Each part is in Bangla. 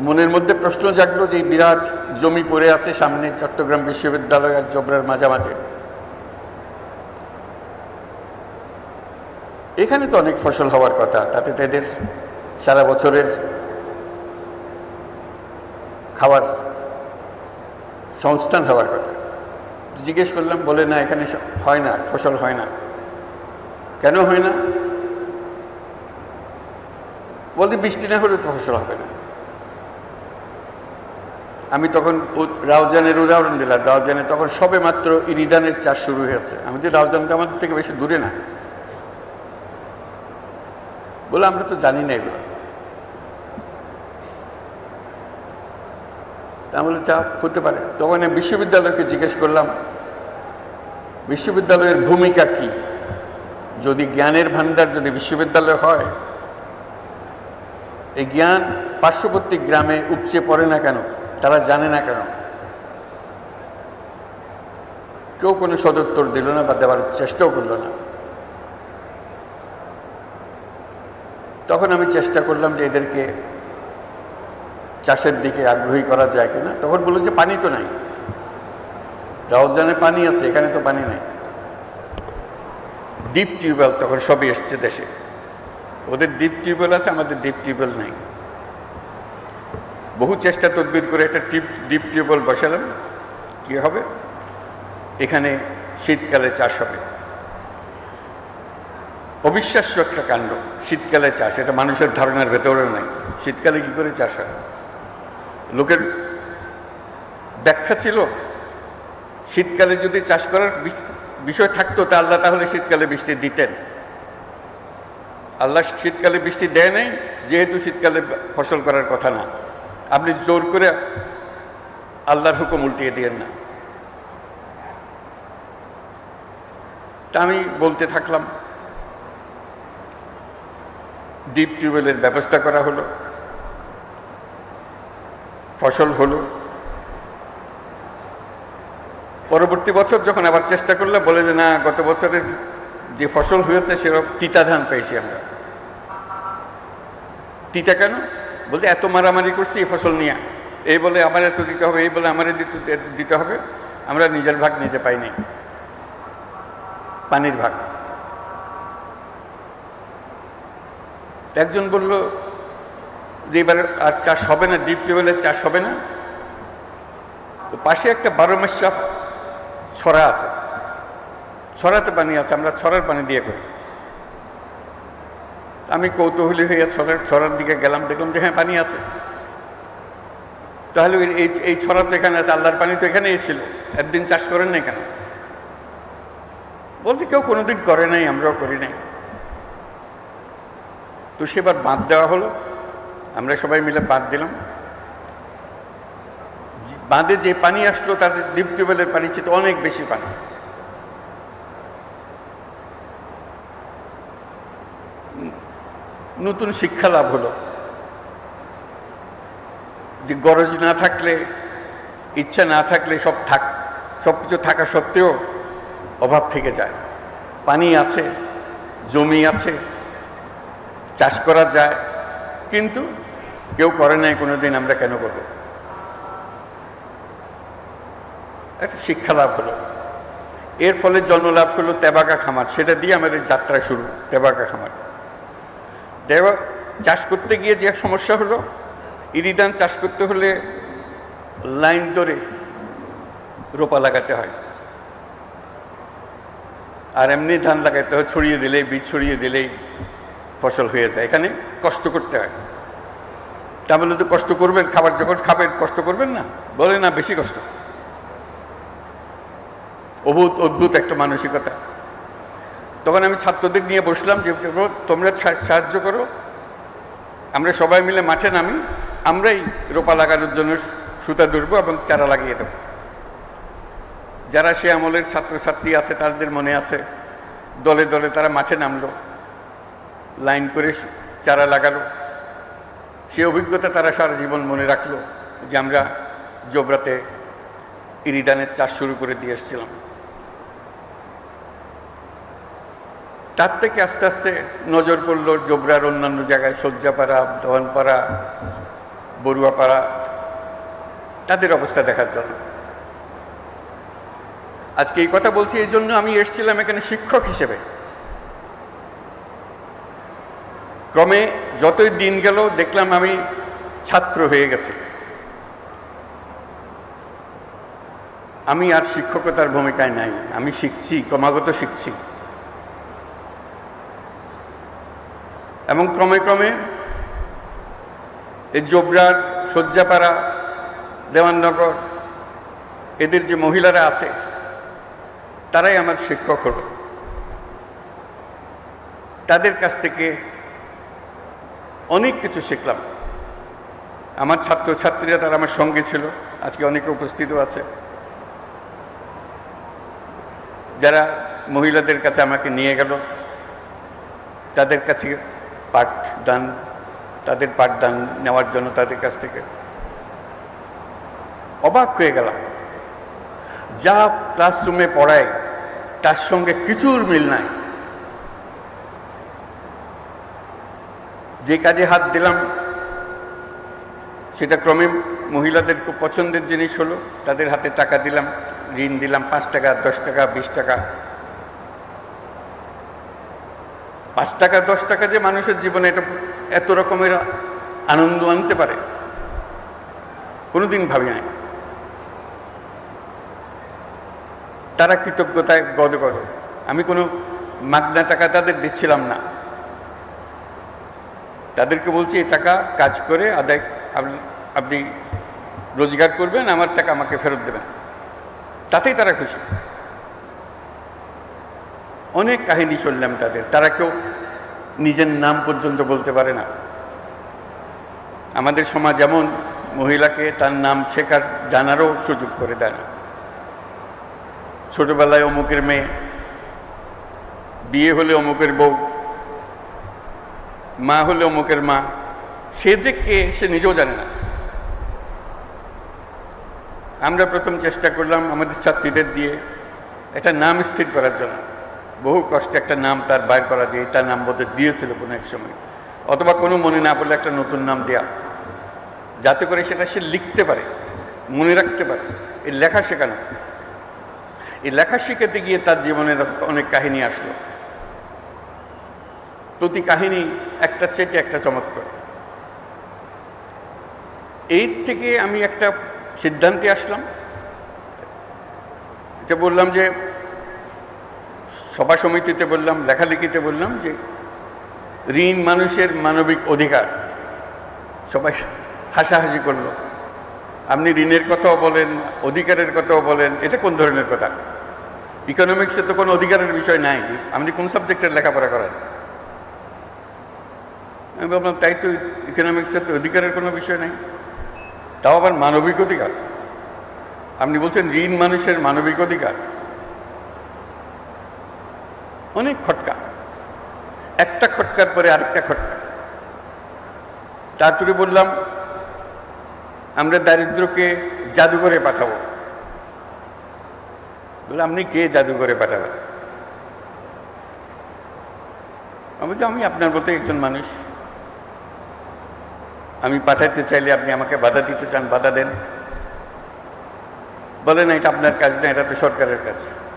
মনের মধ্যে প্রশ্ন জাগলো যে বিরাট জমি পড়ে আছে সামনে চট্টগ্রাম বিশ্ববিদ্যালয় আর জবরার মাঝামাঝি। এখানে তো অনেক ফসল হওয়ার কথা, তাতে তো এদের সারা বছরের খাবার সংস্থান হওয়ার কথা। জিজ্ঞেস করলাম, বলে, না, এখানে হয় না, ফসল হয় না। কেন হয় না? বলতে বৃষ্টি না হলে তো ফসল হবে না। আমি তখন রাউজানের উদাহরণ দিলাম। রাউজানে তখন সবে মাত্র ইরিদানের চাষ শুরু হয়েছে। আমি যে রাউজান তো আমাদের থেকে বেশি দূরে না। বলে, আমরা তো জানি না এগুলো। তা বলে তা হতে পারে। তখন আমি বিশ্ববিদ্যালয়কে জিজ্ঞেস করলাম, বিশ্ববিদ্যালয়ের ভূমিকা কি? যদি জ্ঞানের ভান্ডার যদি বিশ্ববিদ্যালয় হয়, এই জ্ঞান পার্শ্ববর্তী গ্রামে উপচে পড়ে না কেন? তারা জানে না কেন? কেউ কোনো সদুত্তর দিল না বা দেওয়ার চেষ্টাও করল না। তখন আমি চেষ্টা করলাম যে এদেরকে চাষের দিকে আগ্রহী করা যায় কিনা। তখন বলল যে পানি তো নাই। রাউজানে পানি আছে, এখানে তো পানি নেই। ডিপ টিউবওয়েল তখন সবই এসছে দেশে। ওদের ডিপ টিউবওয়েল আছে, আমাদের ডিপ টিউবওয়েল নাই। বহু চেষ্টা তদবির করে একটা টিপ, ডিপ টিউবওয়েল বসালাম। কি হবে? এখানে শীতকালে চাষ হবে। অবিশ্বাস্য একটা কাণ্ড, শীতকালে চাষ। এটা মানুষের ধারণার ভেতরে নাই। শীতকালে কি করে চাষ হয়? লোকের ব্যাখ্যা ছিল, শীতকালে যদি চাষ করার বিষয় থাকতো, তা আল্লাহ তাহলে শীতকালে বৃষ্টি দিতেন। আল্লাহ শীতকালে বৃষ্টি দেয় নাই, যেহেতু শীতকালে ফসল করার কথা না। আপনি জোর করে আল্লাহর হুকুম উল্টিয়ে দিয়েন না। তা আমি বলতে থাকলাম ডিপ টিউবওয়েলের ব্যবস্থা করা হলো, ফসল হলো। পরবর্তী বছর যখন আবার চেষ্টা করলে, বলে যে না, গত বছরের যে ফসল হয়েছে সেরকম তিতা ধান পেয়েছি আমরা। তিতা কেন? বলতে এত মারামারি করছি এই ফসল নিয়ে। এই বলে আমার এত দিতে হবে, এই বলে আমার দিতে হবে। আমরা নিজের ভাগ নিজে পাইনি পানির ভাগ। একজন বলল, যে এবার আর চাষ হবে না, ডিপ টিউবওয়েলের চাষ হবে না, তো পাশে একটা বারো মাসা ছড়া আছে। ছড়াতে পানি আছে, আমরা ছড়ার পানি দিয়ে করি। আমি কৌতূহলী হয়ে ছড়ার ছড়ার দিকে গেলাম, দেখলাম যে হ্যাঁ পানি আছে। তাহলে এই এই ছড়া তো এখানে আছে, আল্লাহর পানি তো এখানেই ছিল। একদিন চাষ করেন না এখানে বলতে কেউ কোনোদিন করে নাই, আমরাও করি নাই। তো সেবার বাঁধ দেওয়া হলো। আমরা সবাই মিলে বাঁধ দিলাম। বাঁধে যে পানি আসলো তাদের ডিপ টিউবওয়েলের পানি চেয়ে অনেক বেশি পানি। নতুন শিক্ষা লাভ হলো। যে গরজ না থাকলে, ইচ্ছা না থাকলে সব থাক, সব কিছু থাকা সত্ত্বেও অভাব থেকে যায়। পানি আছে, জমি আছে, চাষ করা যায়, কিন্তু কেউ করে নাই কোনো দিন আমরা কেন করব? একটা শিক্ষা লাভ হলো। এর ফলে জন্ম লাভ হলো তেবাকা খামার। সেটা দিয়ে আমাদের যাত্রা শুরু তেবাকা খামার। চাষ করতে গিয়ে যে সমস্যা হলো ইরিদান চাষ করতে হলে লাইন ধরে রোপা লাগাতে হয়। আর এমনি ধান লাগাতে হয়, ছড়িয়ে দিলেই, বীজ ছড়িয়ে দিলেই ফসল হয়ে যায়। এখানে কষ্ট করতে হয়। তা বলে তো কষ্ট করবেন, খাবার যখন খাবেন, কষ্ট করবেন না? বলে না, বেশি কষ্ট। অভূত, অদ্ভুত একটা মানসিকতা। তখন আমি ছাত্রদের নিয়ে বসলাম যে তোমরা- সাহায্য করো। আমরা সবাই মিলে মাঠে নামি। আমরাই রোপা লাগানোর জন্য সুতা ধরবো এবং চারা লাগিয়ে দেবো। যারা সে আমলের ছাত্রছাত্রী আছে, তাদের মনে আছে, দলে দলে তারা মাঠে নামলো, লাইন করে চারা লাগালো। সে অভিজ্ঞতা তারা সারা জীবন মনে রাখল যে, আমরা জোবরাতে ইরিদানের চাষ শুরু করে দিয়ে এসেছিলাম। তার থেকে আস্তে আস্তে নজর পড়ল জোবরার অন্যান্য জায়গায়, শয্যাপাড়া দহনপাড়া বড়ুয়াপাড়া। তাদের অবস্থা দেখার জন্য। আজকে এই কথা বলছি, এই জন্য আমি এসেছিলাম এখানে শিক্ষক হিসেবে। ক্রমে যতই দিন গেল, দেখলাম আমি ছাত্র হয়ে গেছি। আমি আর শিক্ষকতার ভূমিকায় নাই। আমি শিখছি, ক্রমাগত শিখছি। এবং ক্রমে ক্রমে এই জোবরার শয্যাপাড়া, দেওয়াননগর, এদের যে মহিলারা আছে, তারাই আমার শিক্ষক হলো। তাদের কাছ থেকে অনেক কিছু শিখলাম। আমার ছাত্রছাত্রীরা তারা আমার সঙ্গে ছিল, আজকে অনেকে উপস্থিত আছে। যারা মহিলাদের কাছে আমাকে নিয়ে গেল, তাদের কাছে পাঠদান তাদের পাঠদান নেওয়ার জন্য তাদের কাছ থেকে। অবাক হয়ে গেলাম। যা ক্লাসরুমে পড়ায়, তার সঙ্গে কিছুর মিল নাই। যে কাজে হাত দিলাম, সেটা ক্রমে মহিলাদের খুব পছন্দের জিনিস হলো, তাদের হাতে টাকা দিলাম, ঋণ দিলাম, পাঁচ টাকা, দশ টাকা, বিশ টাকা পাঁচ টাকা, দশ টাকা যে মানুষের জীবনে এটা এত রকমের আনন্দ আনতে পারে, কোনোদিন ভাবি নাই। তারা কৃতজ্ঞতায় গদ গদ, আমি কোনো মাগনা টাকা তাদের দিচ্ছিলাম না। তাদেরকে বলছি, এই টাকা কাজ করে, আদায়, আপনি- রোজগার করবেন, আমার টাকা আমাকে ফেরত দেবেন। তাতেই তারা খুশি। অনেক কাহিনী শুনলাম তাদের। তারা কেউ নিজের নাম পর্যন্ত বলতে পারে না। আমাদের সমাজ এমন, মহিলাকে তার নাম শেখার, জানারও সুযোগ করে দেয় না। ছোটবেলায় অমুকের মেয়ে, বিয়ে হলে অমুকের বউ, মা হলে অমুকের মা, সে যে কে, সে নিজেও জানে না। আমরা প্রথম চেষ্টা করলাম আমাদের ছাত্রীদের দিয়ে একটা নাম স্থির করার জন্য। বহু কষ্টে একটা নাম তার বাইর করা যায় তার নাম বোধহয় দিয়েছিল কোনো এক সময়। অথবা কোনো মনে না পড়লে একটা নতুন নাম দেয়া। যাতে করে সেটা সে লিখতে পারে, মনে রাখতে পারে। এই লেখা শেখানো। এই লেখা শিখাতে গিয়ে তার জীবনে অনেক কাহিনী আসলো। প্রতি কাহিনী একটা চেটে একটা চমৎকার। এই থেকে আমি একটা সিদ্ধান্তে আসলাম। এটা বললাম যে সভা সমিতিতে বললাম, লেখালেখিতে বললাম যে ঋণ মানুষের মানবিক অধিকার। সবাই হাসাহাসি করল। আপনি ঋণের কথাও বলেন, অধিকারের কথাও বলেন, এটা কোন ধরনের কথা? ইকোনমিক্সে তো কোনো অধিকারের বিষয় নাই। আপনি কোন সাবজেক্টের লেখাপড়া করেন? আমি ভাবলাম, তাই তো ইকোনমিক্সের তো অধিকারের কোনো বিষয় নেই। তাও আবার মানবিক অধিকার। আপনি বলছেন ঋণ মানুষের মানবিক অধিকার। অনেক খটকা। একটা খটকার পরে আরেকটা খটকা। তারপরে বললাম, আমরা দারিদ্রকে জাদুঘরে পাঠাবো। বললাম আপনি কে জাদুঘরে পাঠাবেন? আমি বলছি, আমি আপনার মতো একজন মানুষ। আমি পাঠাতে চাইলে আপনি আমাকে বাধা দিতে চান, বাধা দেন। বলে, না, এটা আপনার কাজ না, এটা তো সরকারের কাজ।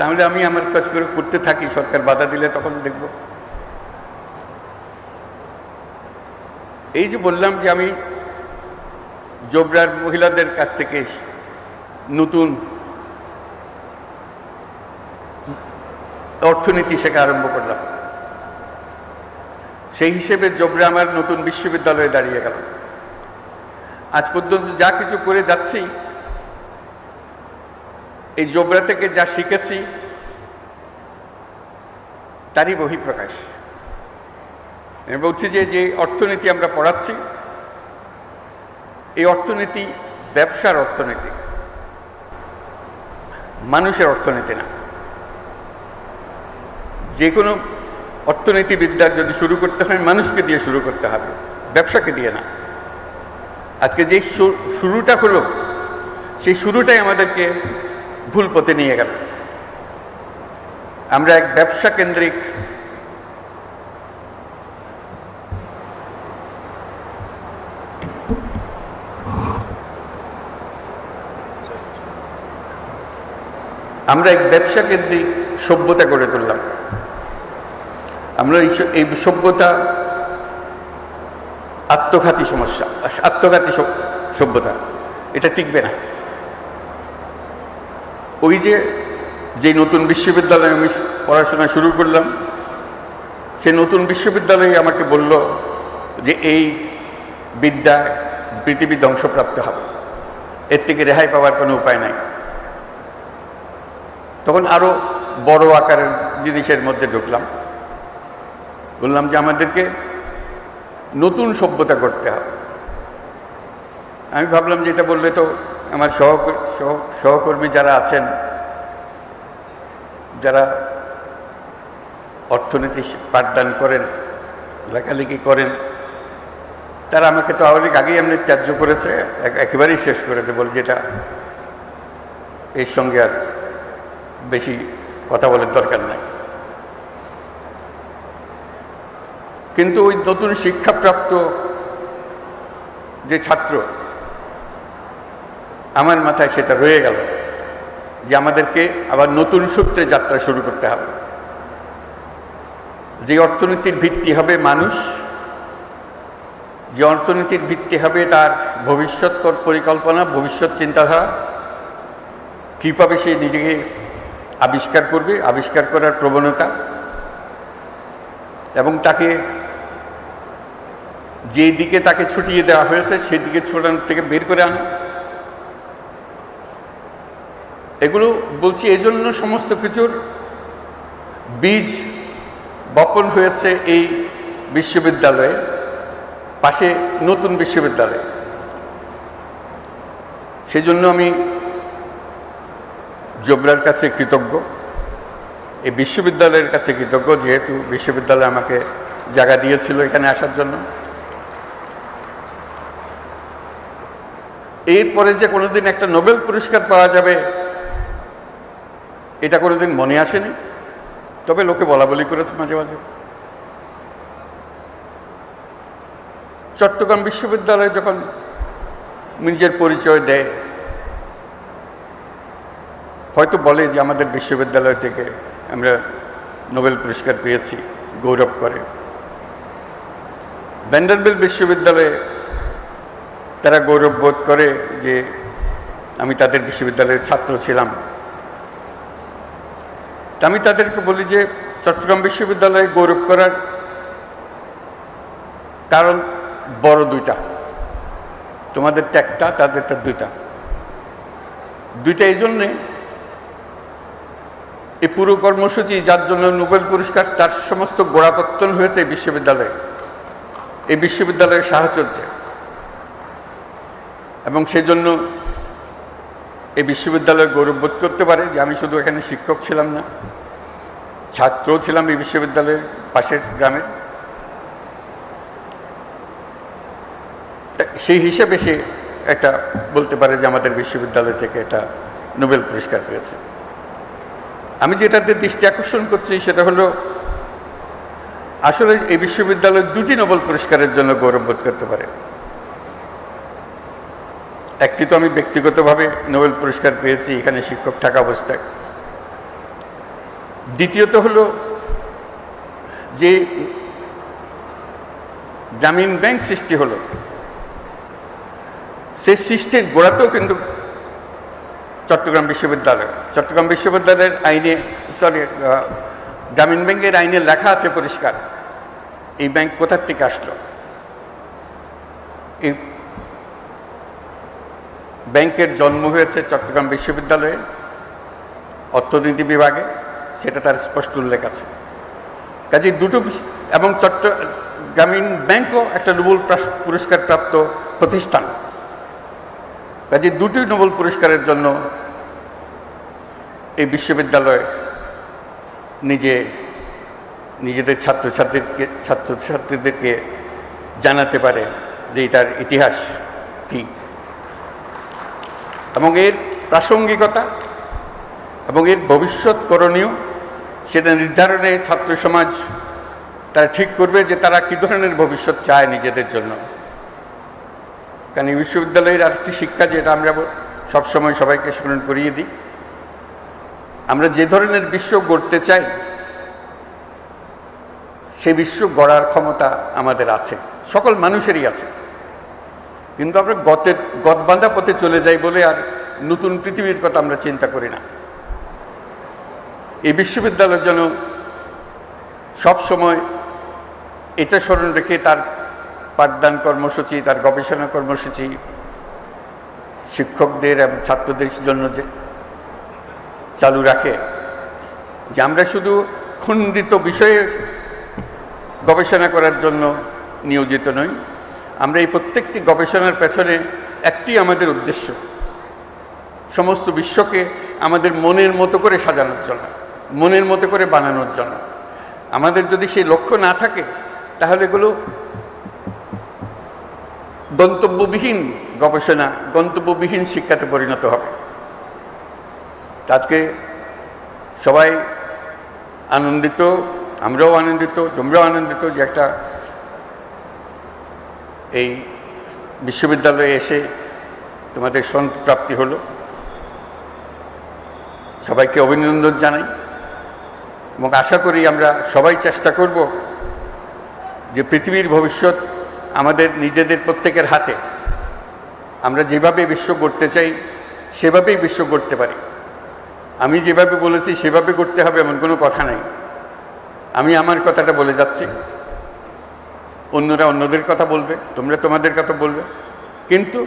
তাহলে আমি আমার কাজ করে করতে থাকি, সরকার বাধা দিলে তখন দেখব। এই যে বললাম যে আমি জোবরার মহিলাদের কাছ থেকে নতুন অর্থনীতি শেখা আরম্ভ করলাম। সেই হিসেবে জোবরা আমার নতুন বিশ্ববিদ্যালয়ে দাঁড়িয়ে গেল। আজ পর্যন্ত যা কিছু করে যাচ্ছি এই জোবরা থেকে যা শিখেছি, তারই বহিঃপ্রকাশ। আমি বলছি যে যে অর্থনীতি আমরা পড়াচ্ছি, এই অর্থনীতি ব্যবসার অর্থনীতি। মানুষের অর্থনীতি না। যে কোনো অর্থনীতিবিদ্যার যদি শুরু করতে হয়, মানুষকে দিয়ে শুরু করতে হবে, ব্যবসাকে দিয়ে না। আজকে যে শুরুটা হলো, সেই শুরুটাই আমাদেরকে ভুল পথে নিয়ে গেল। আমরা এক ব্যবসা কেন্দ্রিক। আমরা এক ব্যবসা কেন্দ্রিক সভ্যতা গড়ে তুললাম। আমরা এই সভ্যতা আত্মঘাতী সমস্যা, আত্মঘাতী সভ্যতা। এটা টিকবে না। ওই যে যে নতুন বিশ্ববিদ্যালয়ে আমি পড়াশোনা শুরু করলাম সে নতুন বিশ্ববিদ্যালয়ে আমাকে বলল যে এই বিদ্যা পৃথিবী ধ্বংসপ্রাপ্ত হবে। এর থেকে রেহাই পাওয়ার কোনো উপায় নাই। তখন আরও বড় আকারের জিনিসের মধ্যে ঢুকলাম। বললাম যে আমাদেরকে নতুন সভ্যতা করতে হবে। আমি ভাবলাম যে এটা বললে তো আমার সহ- সহকর্মী যারা আছেন, যারা অর্থনীতি পাঠদান করেন, লেখালেখি করেন, তারা আমাকে তো অনেক আগেই এমনি ত্যায্য করেছে একেবারেই শেষ করে দেবো যেটা এর সঙ্গে আর বেশি কথা বলার দরকার নাই। কিন্তু ওই নতুন শিক্ষাপ্রাপ্ত যে ছাত্র আমার মাথায় সেটা রয়ে গেল যে আমাদেরকে আবার নতুন সূত্রে যাত্রা শুরু করতে হবে। যে অর্থনীতির ভিত্তি হবে মানুষ, যে অর্থনীতির ভিত্তি হবে তার ভবিষ্যৎ পরিকল্পনা, ভবিষ্যৎ চিন্তাধারা, কীভাবে সে নিজেকে আবিষ্কার করবে, আবিষ্কার করার প্রবণতা এবং তাকে যে দিকে তাকে ছুটিয়ে দেওয়া হয়েছে, সেদিকে ছোটানোর থেকে বের করে আনা। এগুলো বলছি এই জন্য সমস্ত কিছুর বীজ বপন হয়েছে এই বিশ্ববিদ্যালয়ে, পাশে নতুন বিশ্ববিদ্যালয়। সেজন্য আমি জোবরার কাছে কৃতজ্ঞ, এই বিশ্ববিদ্যালয়ের কাছে কৃতজ্ঞ, যেহেতু বিশ্ববিদ্যালয় আমাকে জায়গা দিয়েছিল এখানে আসার জন্য। এরপরে যে কোনোদিন একটা নোবেল পুরস্কার পাওয়া যাবে এটা কোনোদিন মনে আসেনি? তবে লোকে বলা বলি করেছে মাঝে মাঝে। চট্টগ্রাম বিশ্ববিদ্যালয়ে যখন নিজের পরিচয় দেয়, হয়তো বলে যে আমাদের বিশ্ববিদ্যালয় থেকে আমরা নোবেল পুরস্কার পেয়েছি, গৌরব করে। ভ্যান্ডারবিল বিশ্ববিদ্যালয়ে তারা গৌরব বোধ করে যে আমি তাদের বিশ্ববিদ্যালয়ের ছাত্র ছিলাম। আমি তাদেরকে বলি যে চট্টগ্রাম বিশ্ববিদ্যালয়ে গৌরব করার কারণ বড় দুইটা। তোমাদেরটা একটা, তাদেরটা দুইটা। দুইটা এই জন্যে এই পুরো কর্মসূচি, যার জন্য নোবেল পুরস্কার, তার সমস্ত গোড়াপত্তন হয়েছে এই বিশ্ববিদ্যালয়ে। এই বিশ্ববিদ্যালয়ের সাহচর্যে। এবং সেজন্য এই বিশ্ববিদ্যালয় গৌরববোধ করতে পারে যে আমি শুধু এখানে শিক্ষক ছিলাম না, ছাত্রও ছিলাম এই বিশ্ববিদ্যালয়ের পাশের গ্রামের। সেই হিসেবে সে একটা বলতে পারে যে আমাদের বিশ্ববিদ্যালয় থেকে একটা নোবেল পুরস্কার পেয়েছে। আমি যেটাতে দৃষ্টি আকর্ষণ করছি সেটা হলো, আসলে এই বিশ্ববিদ্যালয় দুটি নোবেল পুরস্কারের জন্য গৌরববোধ করতে পারে। একটি তো আমি ব্যক্তিগতভাবে নোবেল পুরস্কার পেয়েছি, এখানে শিক্ষক থাকা অবস্থায়। দ্বিতীয়ত হলো যে গ্রামীণ ব্যাংক সৃষ্টি হলো। সেই সৃষ্টির গোড়াতেও কিন্তু চট্টগ্রাম বিশ্ববিদ্যালয়, চট্টগ্রাম বিশ্ববিদ্যালয়ের আইনে সরি গ্রামীণ ব্যাংকের আইনে লেখা আছে পরিষ্কার, এই ব্যাংক কোথার থেকে আসলো? এই ব্যাংকের জন্ম হয়েছে চট্টগ্রাম বিশ্ববিদ্যালয়ে, অর্থনীতি বিভাগে, সেটা তার স্পষ্ট উল্লেখ আছে। কাজে দুটো এবং চট্ট গ্রামীণ ব্যাংকও একটা নোবেল প্রাস- পুরস্কার প্রাপ্ত প্রতিষ্ঠান। কাজে দুটি নোবেল পুরস্কারের জন্য এই বিশ্ববিদ্যালয় নিজে, নিজেদের ছাত্রছাত্রীকে, ছাত্রছাত্রীদেরকে জানাতে পারে যে এটার ইতিহাস কী। এবং এর প্রাসঙ্গিকতা এবং এর ভবিষ্যৎ করণীয় সেটা নির্ধারণে ছাত্র সমাজ তারা ঠিক করবে যে তারা কী ধরনের ভবিষ্যৎ চায় নিজেদের জন্য। কারণ এই বিশ্ববিদ্যালয়ের আরেকটি শিক্ষা যেটা আমরা সবসময় সবাইকে স্মরণ করিয়ে দিই, আমরা যে ধরনের বিশ্ব গড়তে চাই, সে বিশ্ব গড়ার ক্ষমতা আমাদের আছে, সকল মানুষেরই আছে। কিন্তু আমরা গতের গতবান্ধা পথে চলে যাই বলে আর নতুন পৃথিবীর কথা আমরা চিন্তা করি না। এই বিশ্ববিদ্যালয়ের জন্য সবসময় এটা স্মরণ রেখে তার পাঠদান কর্মসূচি, তার গবেষণা কর্মসূচি, শিক্ষকদের এবং ছাত্রদের জন্য যে চালু রাখে, যে আমরা শুধু খণ্ডিত বিষয়ে গবেষণা করার জন্য নিয়োজিত নই আমরা এই প্রত্যেকটি গবেষণার পেছনে একটি আমাদের উদ্দেশ্য। সমস্ত বিশ্বকে আমাদের মনের মতো করে সাজানোর জন্য, মনের মতো করে বানানোর জন্য। আমাদের যদি সেই লক্ষ্য না থাকে, তাহলে এগুলো গন্তব্যবিহীন গবেষণা, গন্তব্যবিহীন শিক্ষাতে পরিণত হবে। আজকে সবাই আনন্দিত, আমরাও আনন্দিত, তোমরাও আনন্দিত যে একটা এই বিশ্ববিদ্যালয়ে এসে তোমাদের প্রাপ্তি হলো। সবাইকে অভিনন্দন জানাই এবং আশা করি আমরা সবাই চেষ্টা করব যে পৃথিবীর ভবিষ্যৎ আমাদের নিজেদের প্রত্যেকের হাতে। আমরা যেভাবে বিশ্ব গড়তে চাই, সেভাবেই বিশ্ব গড়তে পারি। আমি যেভাবে বলেছি, সেভাবে করতে হবে এমন কোনো কথা নাই। আমি আমার কথাটা বলে যাচ্ছি। অন্যরা অন্যদের কথা বলবে, তোমরা তোমাদের কথা বলবে। কিন্তু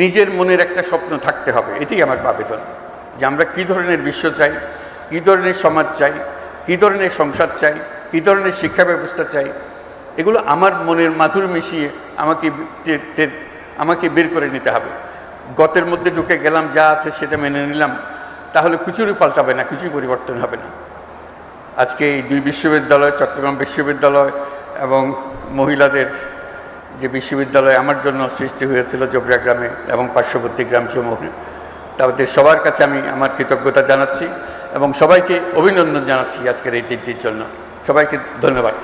নিজের মনের একটা স্বপ্ন থাকতে হবে, এটাই আমার আবেদন। যে আমরা কী ধরনের বিশ্ব চাই, কী ধরনের সমাজ চাই, কী ধরনের সংসার চাই, কী ধরনের শিক্ষা ব্যবস্থা চাই, এগুলো আমার মনের মাধুর মিশিয়ে আমাকে আমাকে বের করে নিতে হবে। গতের মধ্যে ঢুকে গেলাম, যা আছে সেটা মেনে নিলাম, তাহলে কিছুরই পাল্টাবে না, কিছুই পরিবর্তন হবে না। আজকে এই দুই বিশ্ববিদ্যালয়, চট্টগ্রাম বিশ্ববিদ্যালয় এবং মহিলাদের যে বিশ্ববিদ্যালয় আমার জন্য সৃষ্টি হয়েছিল জবরা গ্রামে এবং পার্শ্ববর্তী গ্রাম গ্রামসমূহে। তাদের সবার কাছে আমি আমার কৃতজ্ঞতা জানাচ্ছি এবং সবাইকে অভিনন্দন জানাচ্ছি আজকের এই দিনটির জন্য। সবাইকে ধন্যবাদ।